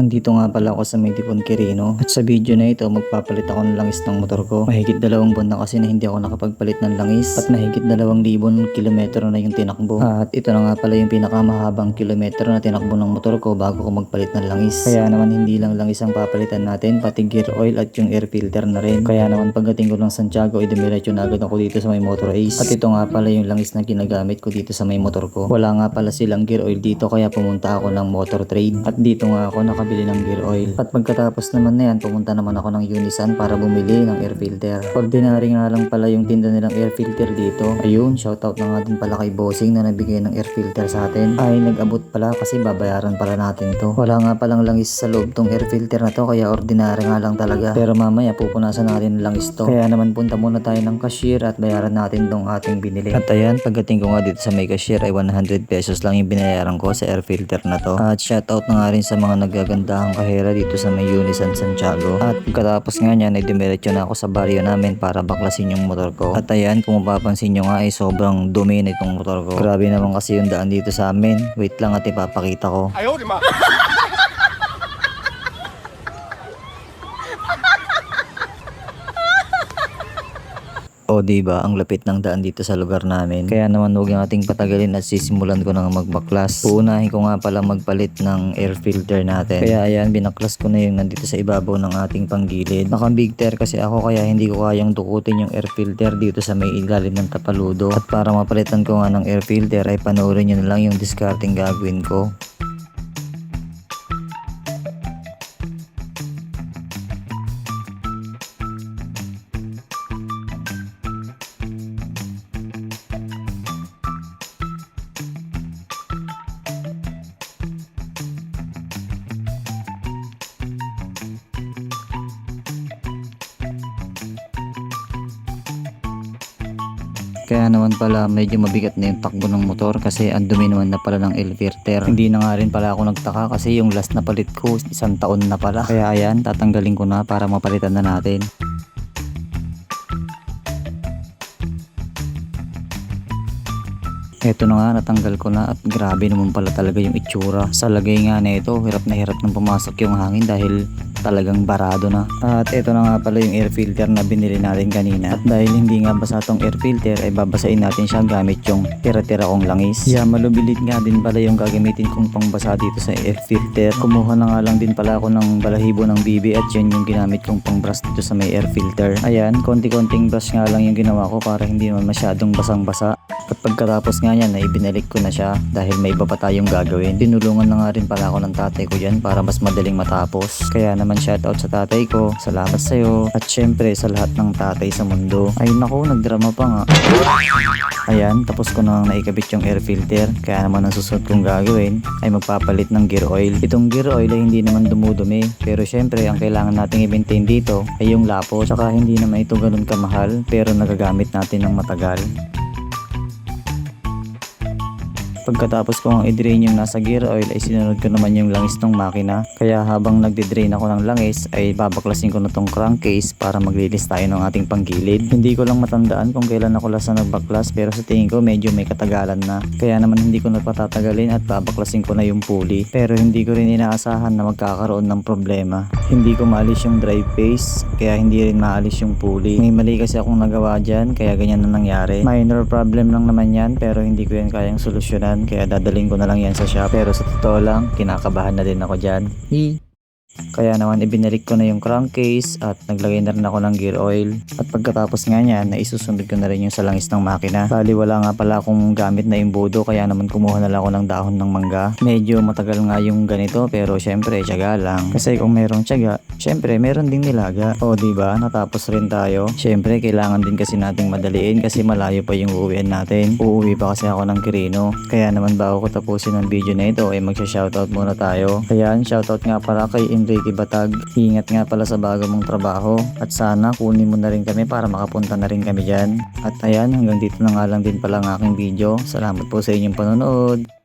Nandito nga pala ako sa may Dipon Quirino at sa video na ito magpapalit ako ng langis ng motor ko. Mahigit dalawang buwan na kasi na hindi ako nakapagpalit ng langis at mahigit dalawang libon kilometro na yung tinakbo. At ito na nga pala yung pinakamahabang kilometro na tinakbo ng motor ko bago ko magpalit ng langis. Kaya naman hindi lang langis ang papalitan natin pati gear oil at yung air filter na rin. Kaya naman pagdating ko ng Santiago ay dumiretso na agad ako dito sa may Motor Ace. At ito nga pala yung langis na ginagamit ko dito sa may motor ko. Wala nga pala silang gear oil dito kaya pumunta ako ng Motor Trade. At dito nga ako nakabili ng gear oil. At pagkatapos naman na yan, pumunta naman ako ng Unisan para bumili ng air filter. Ordinary nga lang pala yung tinda nilang air filter dito. Ayun, shoutout na nga din pala kay Bossing na nabigay ng air filter sa atin. Ay, nag-abot pala kasi babayaran pala natin to. Wala nga palang langis sa loob tong air filter na to kaya ordinary nga lang talaga. Pero mamaya pupunasan natin ng langis to. Kaya naman punta muna tayo ng cashier at bayaran natin tong ating binili. At ayan, pagdating ko nga dito sa may cashier ay 100 pesos lang yung binayaran ko sa air filter na to. At shoutout na nga rin sa mga magandang kahera dito sa may Unisan Santiago. At katapos nga niyan ay dumiretso na ako sa barrio namin para baklasin yung motor ko. At ayan kung mapapansin nyo nga ay sobrang dumi na itong motor ko. Grabe naman kasi yung daan dito sa amin. Wait lang at ipapakita ko. Ayaw, di! O di ba ang lapit ng daan dito sa lugar namin. Kaya naman huwag nating patagalin at sisimulan ko nang magbaklas. Uunahin ko nga pala magpalit ng air filter natin. Kaya ayan, binaklas ko na yung nandito sa ibabaw ng ating panggilid. Naka big tire kasi ako kaya hindi ko kayang dukutin yung air filter dito sa may ilalim ng tapaludo. At para mapalitan ko nga ng air filter ay panoorin nyo na lang yung discarding gagawin ko. Kaya naman pala medyo mabigat na yung takbo ng motor kasi ang dumi naman na pala ng filter. Hindi na nga rin pala ako nagtaka kasi yung last na palit ko isang taon na pala. Kaya ayan, tatanggalin ko na para mapalitan na natin. Eto na nga, natanggal ko na at grabe naman pala talaga yung itsura. Sa lagay nga na ito, hirap na hirap nang pumasok yung hangin dahil talagang barado na. At ito na nga pala yung air filter na binili natin kanina. At dahil hindi nga basa tong air filter, ay babasain natin siya gamit yung tira-tira kong langis. Yeah, malubilid nga din pala yung gagamitin kong pangbasa dito sa air filter. Kumuha na nga lang din pala ako ng balahibo ng BB at yan yung ginamit kong pangbrush dito sa may air filter. Ayan, konti-konting brush nga lang yung ginawa ko para hindi naman masyadong basang-basa. At pagkatapos nga yan ay binalik ko na siya dahil may iba pa tayong gagawin. Tinulungan na nga rin pala ako ng tatay ko dyan para mas madaling matapos. Kaya naman shoutout sa tatay ko, salamat sa'yo. At syempre sa lahat ng tatay sa mundo. Ay naku, nagdrama pa nga. Ayan, tapos ko na naikabit yung air filter. Kaya naman ang susunod kong gagawin ay magpapalit ng gear oil. Itong gear oil ay hindi naman dumudumi. Pero syempre, ang kailangan nating i-maintain dito ay yung lapo. Tsaka hindi naman ito ganun kamahal pero nagagamit natin ng matagal. Pagkatapos kong i-drain yung nasa gear oil ay sinunod ko naman yung langis ng makina. Kaya habang nagde-drain ako ng langis ay babaklasin ko na tong crankcase para maglilis tayo ng ating panggilid. Hindi ko lang matandaan kung kailan ako last na nagbaklas pero sa tingin ko medyo may katagalan na. Kaya naman hindi ko na patatagalin at babaklasin ko na yung pulley. Pero hindi ko rin inaasahan na magkakaroon ng problema. Hindi ko maalis yung drive phase kaya hindi rin maalis yung pulley. May mali kasi akong nagawa dyan kaya ganyan na nangyari. Minor problem lang naman yan pero hindi ko yan kayang solusyonan kaya dadaling ko na lang yan sa shop. Pero sa totoo lang, kinakabahan na din ako dyan. Hi. Kaya naman ibinalik ko na yung crankcase at naglagay na rin ako ng gear oil. At pagkatapos nga niyan, naisusunod ko na rin yung sa langis ng makina. Bali wala nga pala akong gamit na imbudo kaya naman kumuha na lang ako ng dahon ng mangga. Medyo matagal nga yung ganito pero syempre tiyaga lang. Kasi kung merong tiyaga, syempre meron ding nilaga. O di ba Natapos rin tayo. Syempre kailangan din kasi nating madaliin kasi malayo pa yung uuwian natin. Uuwi pa kasi ako ng Kirino. Kaya naman bago ko tapusin ang video na ito ay magsha-shoutout muna tayo. Ayan, shoutout nga pala kay Enrique Batag. Ingat nga pala sa bago mong trabaho. At sana kunin mo na rin kami para makapunta na rin kami dyan. At ayan, hanggang dito na nga lang din pala ang aking video. Salamat po sa inyong panonood.